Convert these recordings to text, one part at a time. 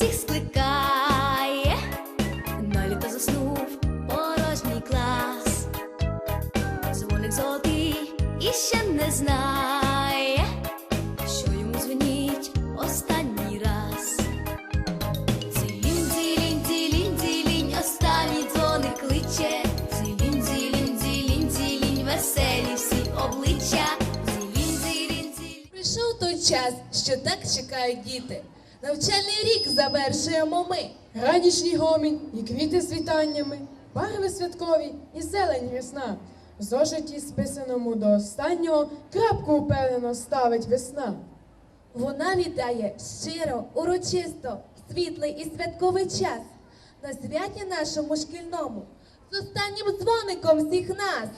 усіх скликає, на літо заснув порожній клас. Дзвоник золотий і ще не знає, що йому дзвоніть останній раз. Дзілінь, дзілінь, дзілінь, дзілінь, останній дзвоник кличе. Дзілінь, дзілінь, дзілінь, дзілінь, веселі всі обличчя. Прийшов той час, що так чекають діти. Завершуємо ми. Гранішній гомін і квіти з вітаннями, барви святкові і зелень рясна. В зошиті, списаному до останнього, крапку упевнено ставить весна. Вона вітає щиро, урочисто, світлий і святковий час. На святі нашому шкільному з останнім дзвоником всіх нас.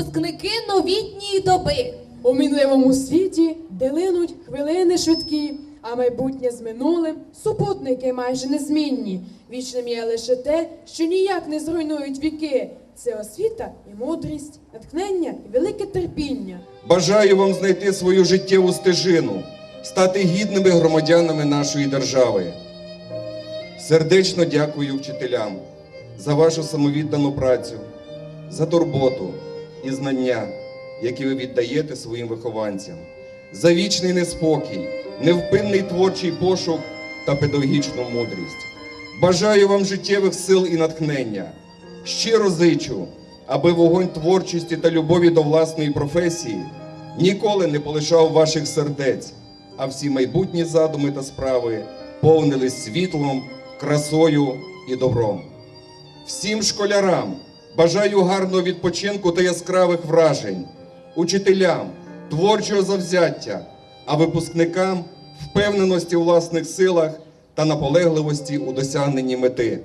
Випускники новітньої доби. У мінливому світі де линуть хвилини швидкі, а майбутнє з минулим супутники майже незмінні. Вічним є лише те, що ніяк не зруйнують віки. Це освіта і мудрість, натхнення і велике терпіння. Бажаю вам знайти свою життєву стежину, стати гідними громадянами нашої держави. Сердечно дякую вчителям за вашу самовіддану працю, за турботу і знання, які ви віддаєте своїм вихованцям, за вічний неспокій, невпинний творчий пошук та педагогічну мудрість. Бажаю вам життєвих сил і натхнення. Щиро зичу, аби вогонь творчості та любові до власної професії ніколи не полишав ваших сердець, а всі майбутні задуми та справи повнились світлом, красою і добром. Всім школярам бажаю гарного відпочинку та яскравих вражень, учителям творчого завзяття, а випускникам впевненості у власних силах та наполегливості у досягненні мети.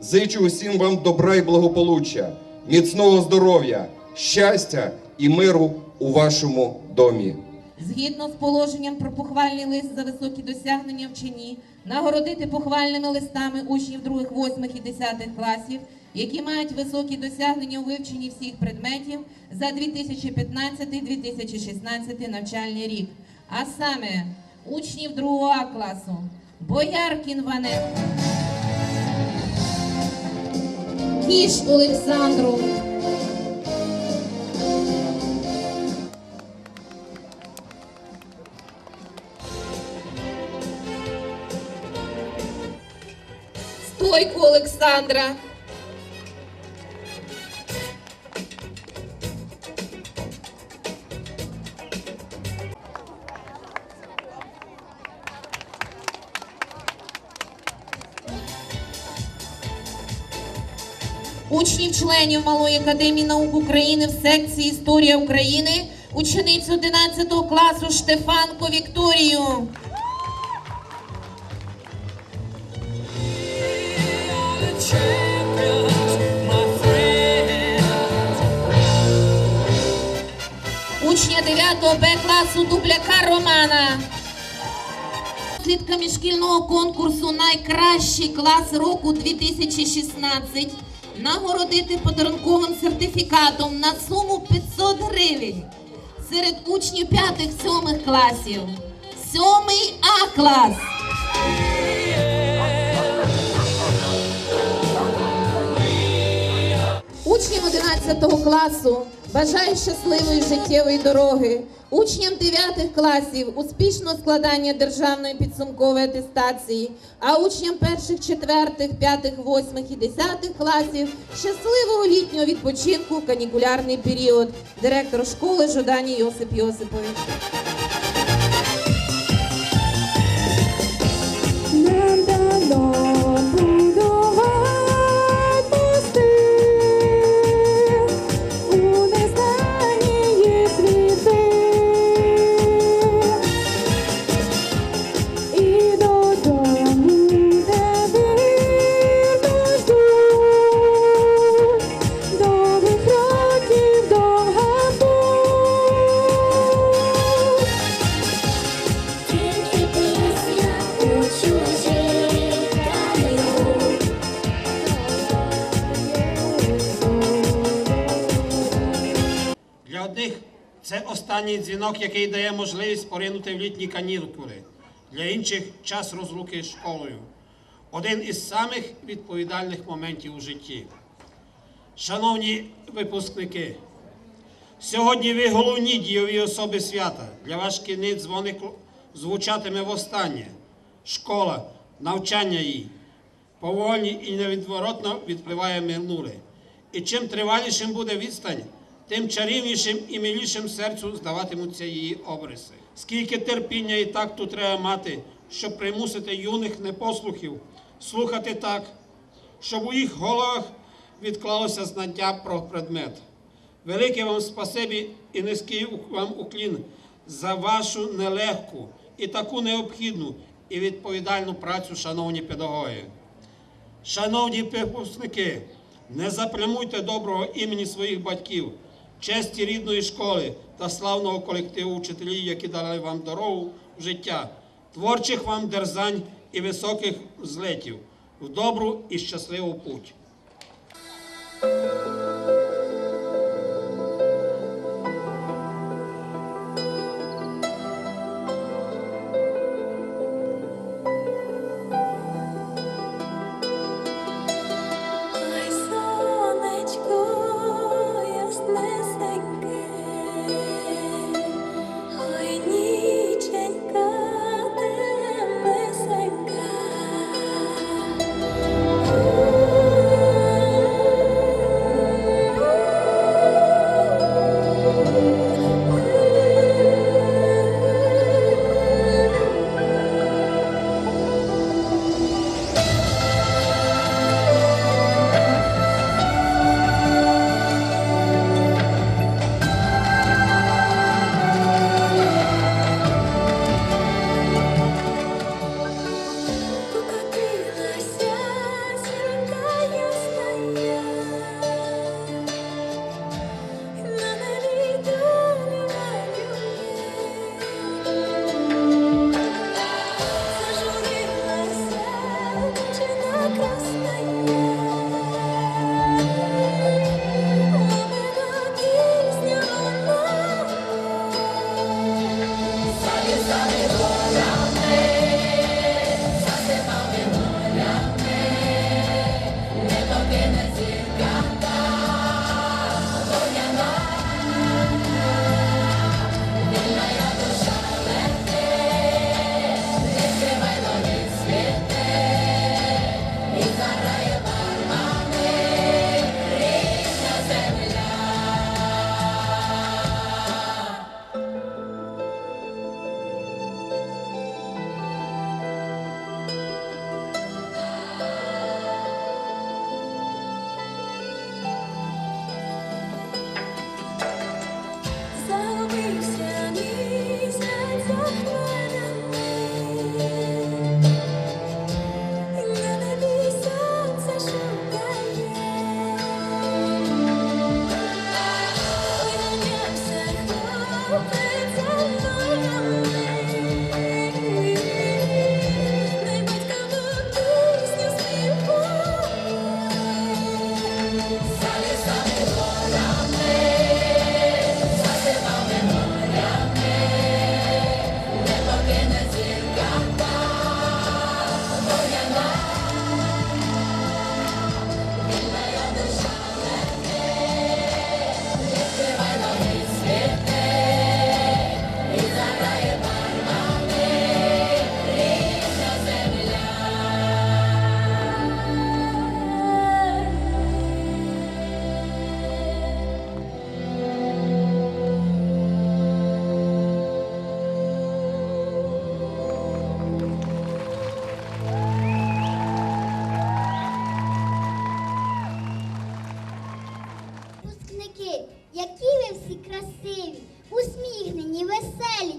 Зичу усім вам добра і благополуччя, міцного здоров'я, щастя і миру у вашому домі. Згідно з положенням про похвальний лист за високі досягнення вчені, нагородити похвальними листами учнів 2, 8 і 10 класів, які мають високі досягнення у вивченні всіх предметів за 2015-2016 навчальний рік. А саме учнів 2 класу Бояркін Ванет, Кіш Олександру, Стойку Олександра. Членів Малої академії наук України в секції Історія України, ученицю 11 класу Штефанко Вікторію. Учня 9 Б класу Дубляка Романа. Слідками шкільного конкурсу Найкращий клас року 2016 нагородити подарунковим сертифікатом на суму 500 гривень серед учнів 5-7 класів. Сьомий А клас. Учнів 11 класу бажаю щасливої життєвої дороги. Учням 9 класів успішного складання державної підсумкової атестації, а учням перших, четвертих, п'ятих, восьмих і десятих класів щасливого літнього відпочинку канікулярний період. Директор школи Жудані Йосип Йосипович. Це останній дзвінок, який дає можливість поринути в літні канікули. Для інших час розлуки школою. Один із самих відповідальних моментів у житті. Шановні випускники, сьогодні ви головні дійові особи свята. Для вас шкільний дзвоник звучатиме востаннє. Школа, навчання їй повольні і невідворотно відпливає минуле. І чим тривалішим буде відстань, тим чарівнішим і милішим серцю здаватимуться її обриси. Скільки терпіння і такту треба мати, щоб примусити юних непослухів слухати так, щоб у їх головах відклалося знання про предмет. Велике вам спасибі і низький вам уклін за вашу нелегку і таку необхідну і відповідальну працю, шановні педагоги. Шановні випускники, не заплямуйте доброго імені своїх батьків, честі рідної школи та славного колективу вчителів, які дали вам дорогу в життя, творчих вам дерзань і високих злетів, в добру і щасливу путь.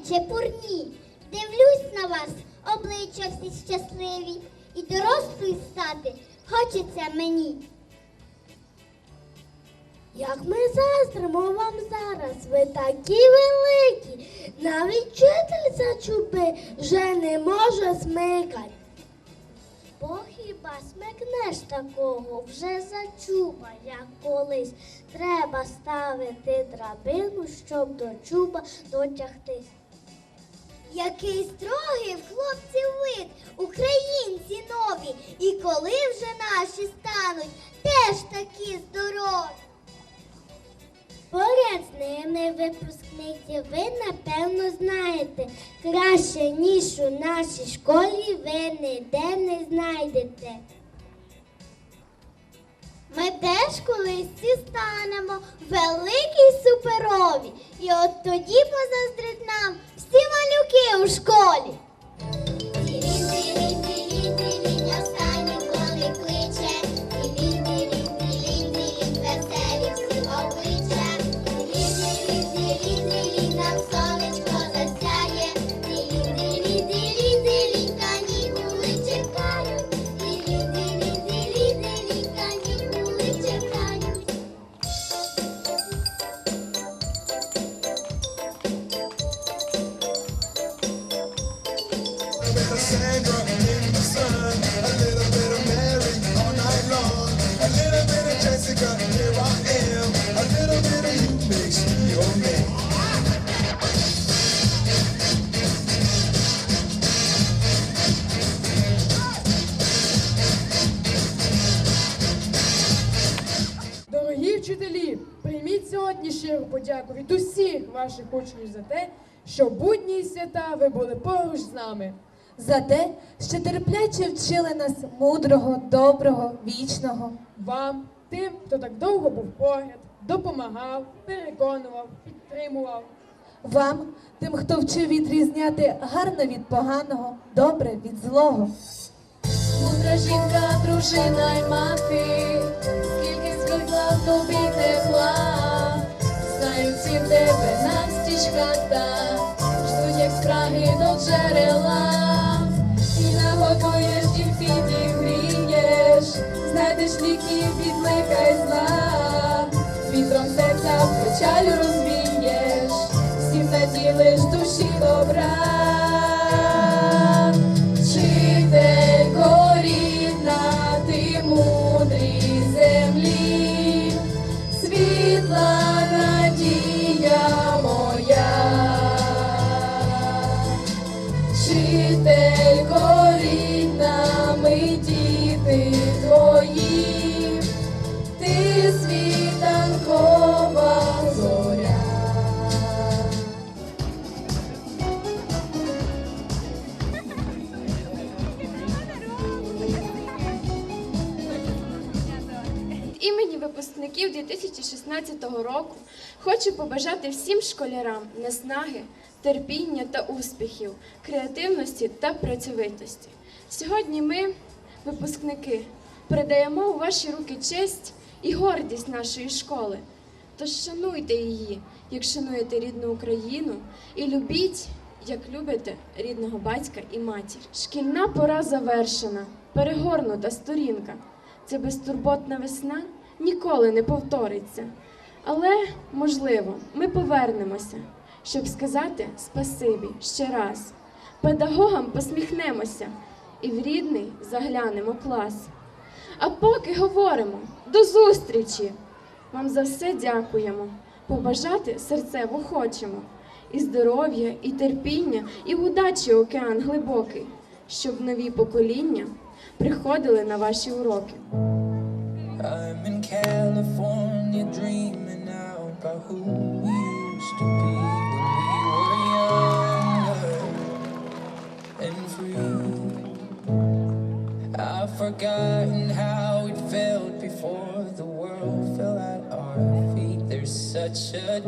Чепурні. Дивлюсь на вас, обличчя всі щасливі, і дорослою стати хочеться мені. Як ми заздримо вам зараз, ви такі великі, навіть вчитель за чуби вже не може смикать. Бо хіба смикнеш такого вже зачуба, як колись. Треба ставити драбину, щоб до чуба дотягтись. Який строгий в хлопців вид, українці нові, і коли вже наші стануть, теж такі здорові. Поряд з ними випускниці ви напевно знаєте, краще ніж у нашій школі ви ніде не знайдете. Ми теж колись ці станемо великі суперові, і от тоді позаздрить нам всі малюки у школі. Ділін, Дорогі вчителі, прийміть сьогодні щиру подяку від усіх ваших учнів за те, що будні свята ви були поруч з нами. За те, що терпляче вчили нас мудрого, доброго, вічного. Вам, тим, хто так довго був поряд, допомагав, переконував, підтримував. Вам, тим, хто вчив відрізняти гарне від поганого, добре від злого. Мудра жінка, дружина й мати, скільки звикла в тобі тепла, знають всі в тебе настіж хата, ждуть як спраги до джерела, і нагодуєш і підігрієш, знайдеш ліків від зла, вітром серця в печалю розвієш, всім наділиш душі добра. 2016 року хочу побажати всім школярам наснаги, терпіння та успіхів, креативності та працьовитості. Сьогодні ми, випускники, передаємо у ваші руки честь і гордість нашої школи. Тож шануйте її, як шануєте рідну Україну, і любіть, як любите рідного батька і матір. Шкільна пора завершена, перегорнута сторінка. Ця безтурботна весна ніколи не повториться. Але, можливо, ми повернемося, щоб сказати спасибі ще раз. Педагогам посміхнемося і в рідний заглянемо клас. А поки говоримо до зустрічі! Вам за все дякуємо. Побажати серцево хочемо. І здоров'я, і терпіння, і удачі океан глибокий, щоб нові покоління приходили на ваші уроки. I'm in California dreaming about who we used to be when we were younger and free. I've forgotten how it felt before the world fell at our feet. There's such a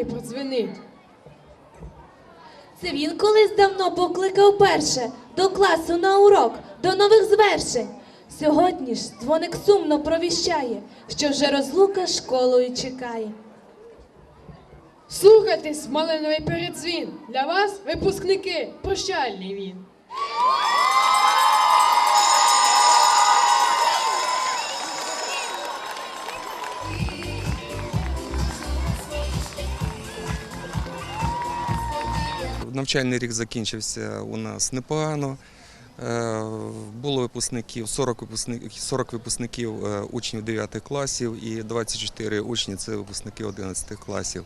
камені подзвенить. Це він колись давно покликав перше до класу на урок, до нових звершень. Сьогодні ж дзвоник сумно провіщає, що вже розлука школою чекає. Слухайте малиновий передзвін. Для вас, випускники, прощальний він. навчальний рік закінчився у нас непогано. Е, було випускників 40 випускників 40 випускників учнів 9 класів і 24 учні це випускники 11 класів.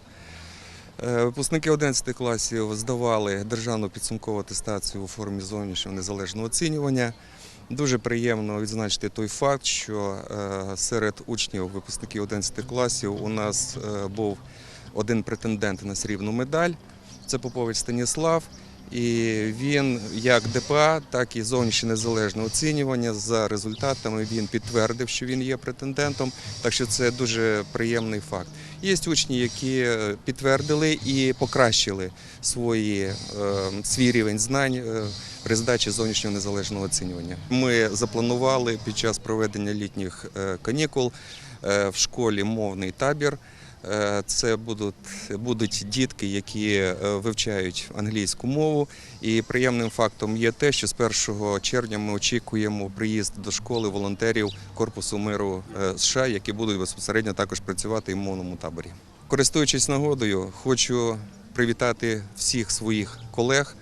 Е, випускники 11 класів здавали державну підсумкову атестацію у формі зовнішнього незалежного оцінювання. Дуже приємно відзначити той факт, що серед учнів випускників 11 класів у нас був один претендент на срібну медаль це Попович Станіслав, і він як ДПА, так і зовнішнє незалежне оцінювання за результатами. Він підтвердив, що він є претендентом, так що це дуже приємний факт. Є учні, які е, підтвердили і покращили свої, е, свій рівень знань е, при здачі зовнішнього незалежного оцінювання. Ми запланували під час проведення літніх канікул в школі мовний табір. Е, Це будуть, будуть дітки, які е, вивчають англійську мову. І приємним фактом є те, що з 1 червня ми очікуємо приїзд до школи волонтерів Корпусу миру е, США, які будуть безпосередньо також працювати і в мовному таборі. Користуючись нагодою, хочу привітати всіх своїх колег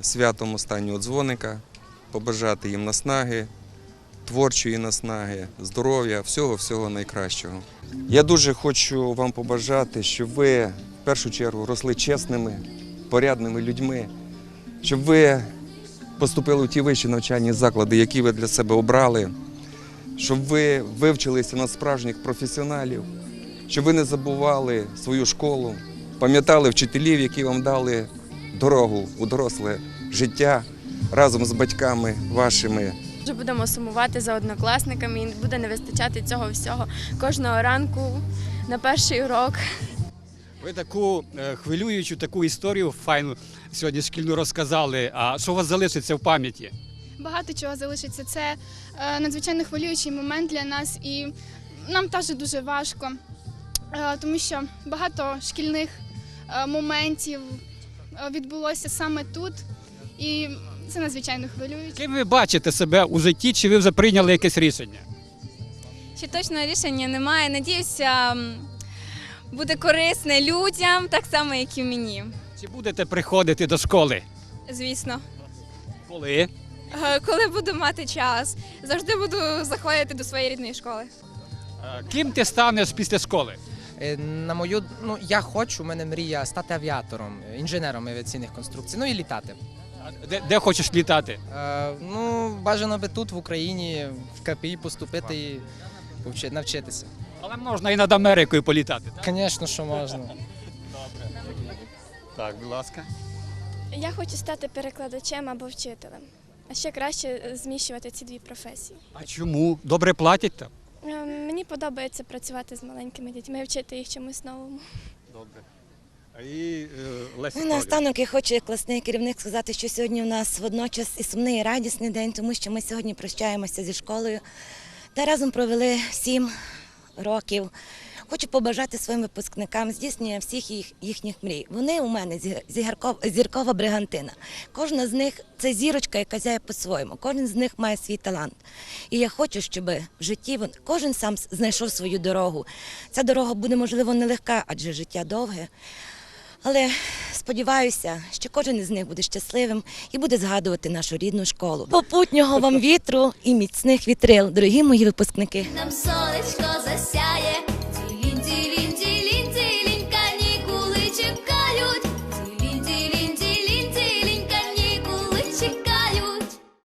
святом останнього дзвоника, побажати їм наснаги, творчої наснаги, здоров'я, всього всього найкращого. Я дуже хочу вам побажати, щоб ви в першу чергу росли чесними, порядними людьми, щоб ви поступили в ті вищі навчальні заклади, які ви для себе обрали, щоб ви вивчилися на справжніх професіоналів, щоб ви не забували свою школу, пам'ятали вчителів, які вам дали дорогу у доросле життя разом з батьками вашими. Будемо сумувати за однокласниками і буде не вистачати цього всього кожного ранку на перший урок. Ви таку е, хвилюючу таку історію файну сьогодні шкільну розказали. А що у вас залишиться в пам'яті? Багато чого залишиться. Це е, надзвичайно хвилюючий момент для нас, і нам теж дуже важко, е, тому що багато шкільних моментів відбулося саме тут, і це надзвичайно хвилююче. Ким ви бачите себе у житті, чи ви вже прийняли якесь рішення? Ще точного рішення немає. Надіюся, буде корисне людям, так само, як і мені. Чи будете приходити до школи? Звісно. Коли? Е, Коли буду мати час, завжди буду заходити до своєї рідної школи. Е, Ким ти станеш після школи? Е, На мою, ну я хочу, у мене мрія стати авіатором, інженером авіаційних конструкцій, ну і літати. А Де, де хочеш літати? Е, ну, бажано би тут, в Україні, в КПІ поступити і повчи- навчитися. Але можна і над Америкою політати. Так, Звісно, що можна. так будь ласка. Я хочу стати перекладачем або вчителем. А ще краще е, зміщувати ці дві професії. А чому? Добре платять там? Е, Мені подобається працювати з маленькими дітьми, вчити їх чомусь новому. Добре. І е, Леся. Ну, наостанок я хочу як класний керівник сказати, що сьогодні у нас водночас і сумний, і радісний день, тому що ми сьогодні прощаємося зі школою та разом провели сім років. Хочу побажати своїм випускникам здійснення всіх їх, їхніх мрій. Вони у мене зі- зіркова бригантина. Кожна з них це зірочка, яка зяє по-своєму. Кожен з них має свій талант. І я хочу, щоб в житті вон- кожен сам знайшов свою дорогу. Ця дорога буде, можливо, нелегка, адже життя довге. Але сподіваюся, що кожен із них буде щасливим і буде згадувати нашу рідну школу. Попутнього вам вітру і міцних вітрил, дорогі мої випускники. Нам сонечко засяє,